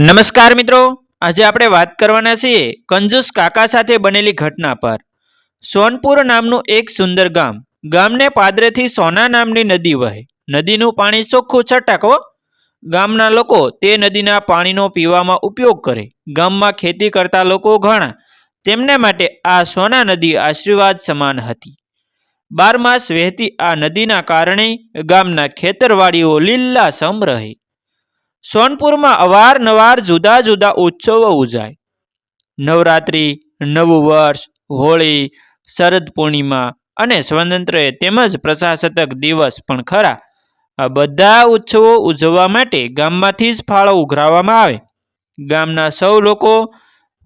નમસ્કાર મિત્રો. આજે આપણે વાત કરવાના છીએ કંજૂસ કાકા સાથે બનેલી ઘટના પર. સોનપુર નામનું એક સુંદર ગામ. ગામને પાદરેથી સોના નામની નદી વહે. નદીનું પાણી ચોખ્ખું છટકો ગામના લોકો તે નદીના પાણીનો પીવામાં ઉપયોગ કરે. ગામમાં ખેતી કરતા લોકો ઘણા. તેમને માટે આ સોના નદી આશીર્વાદ સમાન હતી. બાર માસ વહેતી આ નદીના કારણે ગામના ખેતરવાડીઓ લીલાસમ રહે. સોનપુરમાં અવારનવાર જુદા જુદા ઉત્સવો ઉજાય. નવરાત્રિ, નવું વર્ષ, હોળી, શરદ પૂર્ણિમા અને સ્વતંત્ર તેમજ પ્રજાસત્તાક દિવસ પણ ખરા. આ બધા ઉત્સવો ઉજવવા માટે ગામમાંથી જ ફાળો ઉઘરાવવામાં આવે. ગામના સૌ લોકો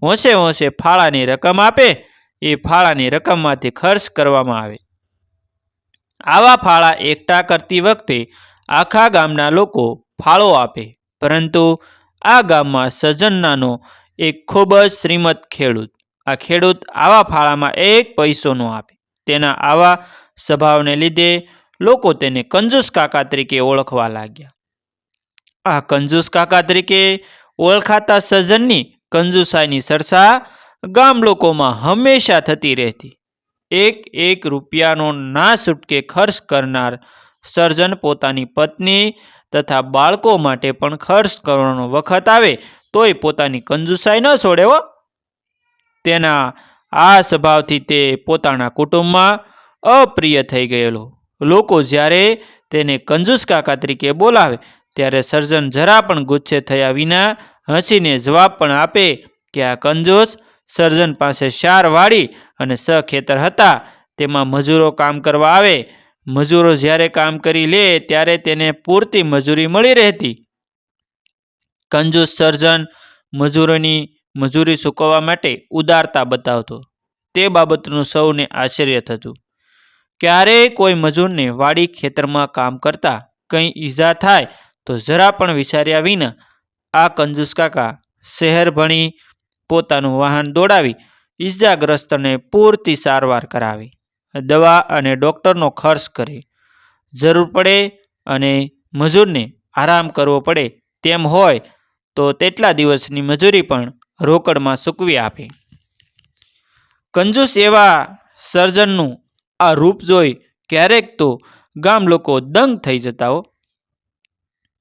હોંશે હોંશે ફાળાની રકમ આપે, એ ફાળાની રકમમાંથી ખર્ચ કરવામાં આવે. આવા ફાળા એકઠા કરતી વખતે આખા ગામના લોકો ફાળો આપે. પરંતુ આ ગામમાં સજ્જન નાનો એક ખૂબ જ શ્રીમત ખેડૂત. આ ખેડૂત આવા ફાળામાં એક પૈસો ન આપે. તેના આવા સ્વભાવને લીધે લોકો તેને કંજૂસ કાકા તરીકે ઓળખવા લાગ્યા. આ કંજૂસ કાકા તરીકે ઓળખાતા સજ્જનની કંજુસાઈની સરસા ગામ લોકોમાં હંમેશા થતી રહેતી. એક એક રૂપિયાનો ના છૂટકે ખર્ચ કરનાર સર્જન પોતાની પત્ની તથા બાળકો માટે પણ ખર્ચ કરવાનો વખત આવે, તોય પોતાની કંજુસાઈ ન છોડે હો. તેના આ સ્વભાવથી તે પોતાના કુટુંબમાં અપ્રિય થઈ ગયેલો. લોકો જ્યારે તેને કંજૂસ કાકા તરીકે બોલાવે, ત્યારે સર્જન જરા પણ ગુસ્સે થયા વિના હસીને જવાબ પણ આપે કે આ કંજૂસ સર્જન પાસે શાર વાળી અને સ ખેતર હતા. તેમાં મજૂરો કામ કરવા આવે મજૂરો જ્યારે કામ કરી લે, ત્યારે તેને પૂરતી મજૂરી મળી રહેતી. કંજૂસ સર્જન મજૂરોની મજૂરી ચૂકવવા માટે ઉદારતા બતાવતો. તે બાબતનું સૌને આશ્ચર્ય થતું. ક્યારેય કોઈ મજૂરને વાડી ખેતરમાં કામ કરતા કંઈ ઈજા થાય, તો જરા પણ વિચાર્યા વિના આ કંજૂસ કાકા શહેર ભણી પોતાનું વાહન દોડાવી ઈજાગ્રસ્તને પૂરતી સારવાર કરાવી. દવા અને ડૉક્ટરનો ખર્ચ કરે. જરૂર પડે અને મજૂરને આરામ કરવો પડે તેમ હોય તો તેટલા દિવસની મજૂરી પણ રોકડમાં સૂકવી આપે. કંજૂસ એવા સર્જનનું આ રૂપ જોઈ ક્યારેક તો ગામ લોકો દંગ થઈ જતા હો.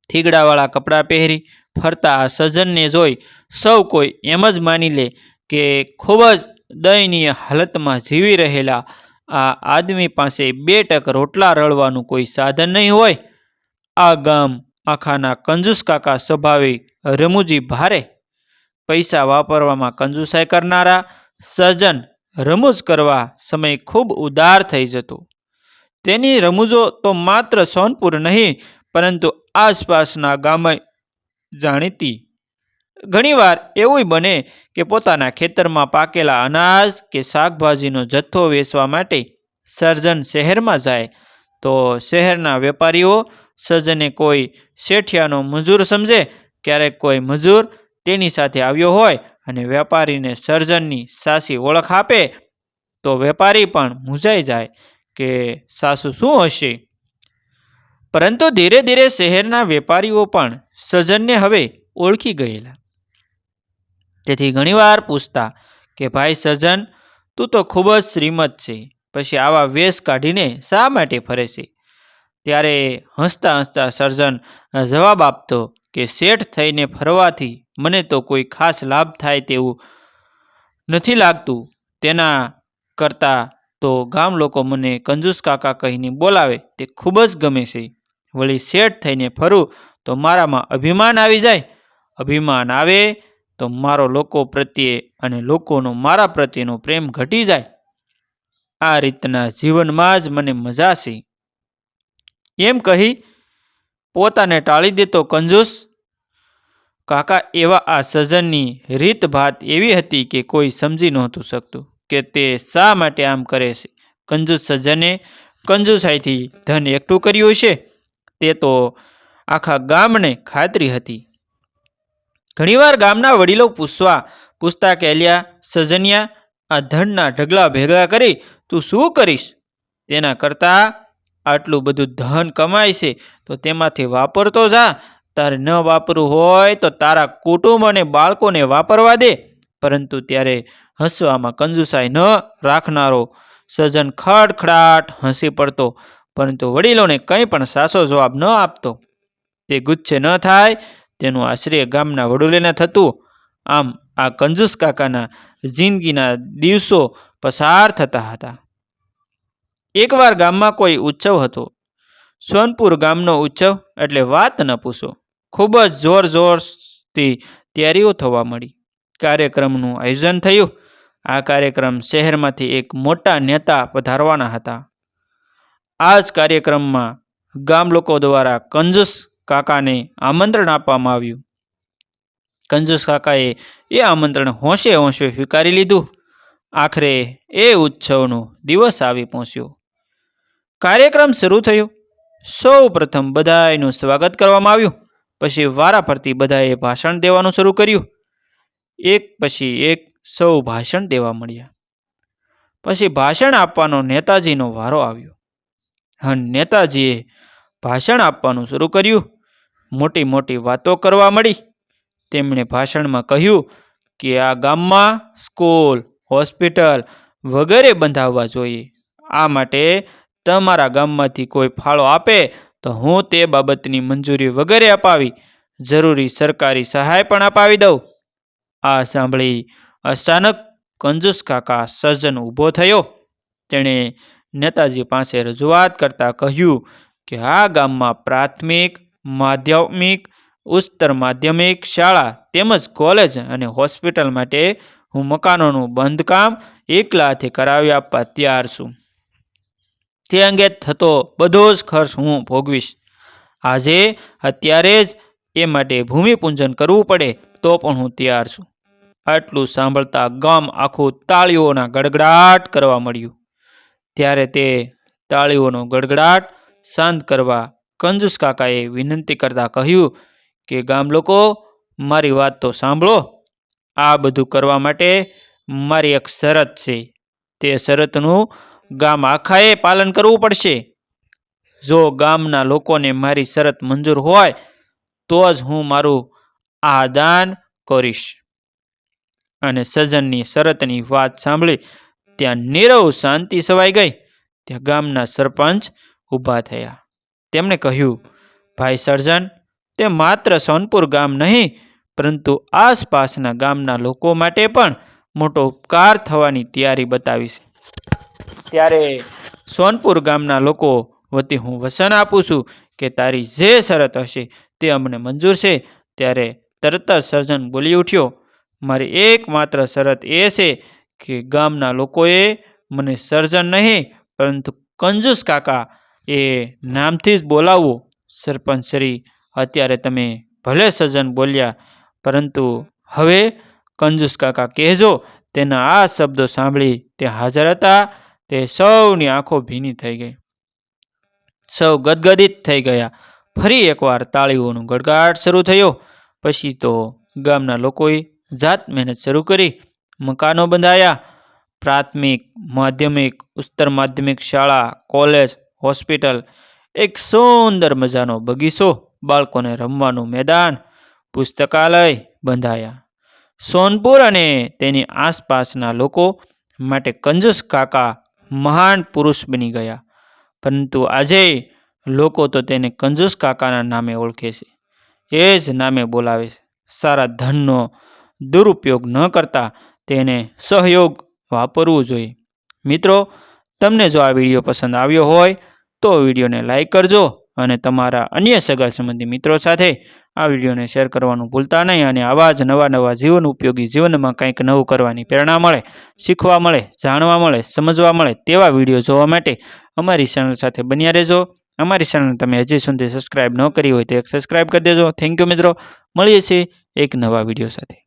થીગડાવાળા કપડાં પહેરી ફરતા આ સર્જનને જોઈ સૌ કોઈ એમ જ માની લે કે ખૂબ જ દયનીય હાલતમાં જીવી રહેલા આ આદમી પાસે બે ટક રોટલા રળવાનું કોઈ સાધન નહીં હોય. આ ગામ આખાના કંજૂસ કાકા સ્વભાવે રમૂજી ભારે. પૈસા વાપરવામાં કંજુસાઈ કરનારા સજન રમૂજ કરવા સમય ખૂબ ઉદાર થઈ જતો. તેની રમૂજો તો માત્ર સોનપુર નહીં, પરંતુ આસપાસના ગામે જાણીતી ઘણીવાર એવું બને કે પોતાના ખેતરમાં પાકેલા અનાજ કે શાકભાજીનો જથ્થો વેચવા માટે સર્જન શહેરમાં જાય. તો શહેરના વેપારીઓ સર્જને કોઈ શેઠિયાનો મજૂર સમજે, ક્યારેક કોઈ મજૂર તેની સાથે આવ્યો હોય અને વેપારીને સર્જનની સાસી ઓળખ આપે, તો વેપારી પણ મૂંઝાઈ જાય કે સાસુ શું હશે? પરંતુ ધીરે ધીરે શહેરના વેપારીઓ પણ સજ્જનને હવે ઓળખી ગયેલા. તેથી ઘણીવાર પૂછતા કે, ભાઈ સજ્જન તું તો ખૂબ જ શ્રીમત છે. પછી આવા વેશ કાઢીને શા માટે ફરે છે? ત્યારે હસતા હસતા સર્જન જવાબ આપતો કે, શેઠ થઈને ફરવાથી મને તો કોઈ ખાસ લાભ થાય તેવું નથી લાગતું. તેના કરતાં તો ગામ લોકો મને કંજૂસ કાકા કહીને બોલાવે, તે ખૂબ જ ગમે છે. વળી શેઠ થઈને ફરું તો મારામાં અભિમાન આવી જાય. અભિમાન આવે તો મારો લોકો પ્રત્યે અને લોકોનો મારા પ્રત્યેનો પ્રેમ ઘટી જાય. આ રીતના જીવનમાં જ મને મજા છે. એમ કહી પોતાને ટાળી દેતો કંજૂસ, કાકા, એવા આ સજ્જનની રીતભાત એવી હતી કે કોઈ સમજી નહોતું શકતું કે તે શા માટે આમ કરે છે. કંજૂસ સજ્જને કંજુસાઈથી ધન એકઠું કર્યું છે તે તો આખા ગામને ખાતરી હતી. ઘણીવાર ગામના વડીલો પૂછવા, પૂછતા કેલિયા સજન્યા, આ ધનના ઢગલા ભેગા કરી તું શું કરીશ? તેના કરતાં આટલું બધું ધન કમાય છે, તો તેમાંથી વાપરતો જા. તારે ન વાપરવું હોય તો તારા કુટુંબ અને બાળકોને વાપરવા દે. પરંતુ ત્યારે હસવામાં કંજુસાઈ ન રાખનારો સજન ખડખડાટ હસી પડતો, પરંતુ વડીલોને કંઈ પણ સાચો જવાબ ન આપતો. તે ગુચ્છે ન થાય તેનું આશ્રય ગામના વડોલેને થતું. આમ આ કંજુસ કાકાના જિંદગીના દિવસો પસાર થતા હતા. એકવાર ગામમાં કોઈ ઉત્સવ હતો. સોનપુર ગામનો ઉત્સવ એટલે વાત ન પૂછો. ખૂબ જ જોર જોરથી તૈયારીઓ થવા મળી. કાર્યક્રમનું આયોજન થયું. આ કાર્યક્રમ શહેરમાંથી એક મોટા નેતા પધારવાના હતા. આ જ કાર્યક્રમમાં ગામ લોકો દ્વારા કંજૂસ કાકાને આમંત્રણ આપવામાં આવ્યું. કંજુસ કાકાએ એ આમંત્રણ હોંશે હોંશે સ્વીકારી લીધું. આખરે એ ઉત્સવનો દિવસ આવી પહોંચ્યો. કાર્યક્રમ શરૂ થયો. સૌ પ્રથમ બધાનું સ્વાગત કરવામાં આવ્યું. પછી વારા ફરતી બધાએ ભાષણ દેવાનું શરૂ કર્યું. એક પછી એક સૌ ભાષણ દેવા મળ્યા. પછી ભાષણ આપવાનો નેતાજીનો વારો આવ્યો. હન નેતાજીએ ભાષણ આપવાનું શરૂ કર્યું. મોટી મોટી વાતો કરવા મળી. તેમણે ભાષણમાં કહ્યું કે આ ગામમાં સ્કૂલ, હોસ્પિટલ વગેરે બંધાવવા જોઈએ. આ માટે તમારા ગામમાંથી કોઈ ફાળો આપે તો હું તે બાબતની મંજૂરી વગેરે અપાવી. જરૂરી સરકારી સહાય પણ અપાવી દઉં. આ સાંભળી અચાનક કંજુસ કાકા સજ્જન ઊભો થયો. તેણે નેતાજી પાસે રજૂઆત કરતાં કહ્યું કે આ ગામમાં પ્રાથમિક માધ્યમિક, ઉચ્ચતર માધ્યમિક શાળા તેમજ કોલેજ અને હોસ્પિટલ માટે હું મકાનોનું બંધકામ એકલાથી કરાવી આપવા તૈયાર છું. તે અંગે થતો બધો જ ખર્ચ હું ભોગવીશ. આજે અત્યારે જ એ માટે ભૂમિપૂજન કરવું પડે તો પણ હું તૈયાર છું. આટલું સાંભળતા ગામ આખું તાળીઓના ગડગડાટ કરવા મળ્યું. ત્યારે તે તાળીઓનો ગડગડાટ શાંત કરવા કંજૂસ કાકાએ વિનંતી કરતા કહ્યું કે, ગામ લોકો, મારી વાત તો સાંભળો. આ બધું કરવા માટે મારી એક શરત છે. તે શરતનું ગામ આખાએ પાલન કરવું પડશે. જો ગામના લોકોને મારી શરત મંજૂર હોય, તો જ હું મારું આ દાન કરીશ. અને સજ્જનની શરતની વાત સાંભળી ત્યાં નીરવ શાંતિ સવાઈ ગઈ. ત્યાં ગામના સરપંચ ઊભા થયા. તેમણે કહ્યું, ભાઈ સર્જન, તે માત્ર સોનપુર ગામ નહીં, પરંતુ આસપાસના ગામના લોકો માટે પણ મોટો ઉપકાર થવાની તૈયારી બતાવી છે. ત્યારે સોનપુર ગામના લોકો વતી હું વસન આપું છું કે તારી જે શરત હશે તે અમને મંજૂર છે. ત્યારે તરત જ સર્જન બોલી ઉઠ્યો, મારી એકમાત્ર શરત એ છે કે ગામના લોકોએ મને સર્જન નહીં, પરંતુ કંજૂસ કાકા એ નામથી જ બોલાવવું, સરપંચ શ્રી, અત્યારે તમે ભલે સજ્જન બોલ્યા, પરંતુ હવે કંજુસ કાકા કહેજો, તેના આ શબ્દો સાંભળી તે હાજર હતા, તે સૌની આંખો ભીની થઈ ગઈ. સૌ ગદગદિત થઈ ગયા. ફરી એકવાર તાળીઓનો ગડગાટ શરૂ થયો. પછી તો ગામના લોકોએ જાત મહેનત શરૂ કરી, મકાનો બંધાયા. પ્રાથમિક, માધ્યમિક, ઉચ્ચતર માધ્યમિક શાળા, કોલેજ હોસ્પિટલ. એક સુંદર મજાનો બગીચો બાળકોને રમવાનું મેદાન, પુસ્તકાલય બંધાયા. સોનપુર અને તેની આસપાસના લોકો માટે કંજુસ કાકા મહાન પુરુષ બની ગયા. પરંતુ આજે લોકો તો તેને કંજુસ કાકાના નામે ઓળખે છે. એ જ નામે બોલાવે છે. સારા ધનનો દુરુપયોગ ન કરતા તેને સહયોગ વાપરવું જોઈએ. મિત્રો, તમને જો આ વીડિયો પસંદ આવ્યો હોય તો વિડીયોને લાઇક કરજો અને તમારા અન્ય સગા સંબંધી મિત્રો સાથે આ વિડીયોને શેર કરવાનું ભૂલતા નહીં અને આવા જ નવા નવા જીવન ઉપયોગી જીવનમાં કંઈક નવું કરવાની પ્રેરણા મળે, શીખવા મળે, જાણવા મળે, સમજવા મળે તેવા વીડિયો જોવા માટે અમારી ચેનલ સાથે બન્યા રહેજો. અમારી ચેનલ તમે હજી સુધી સબસ્ક્રાઇબ ન કરી હોય તો એક સબસ્ક્રાઇબ કરી દેજો. થેન્ક યુ મિત્રો. મળીએ છીએ એક નવા વીડિયો સાથે.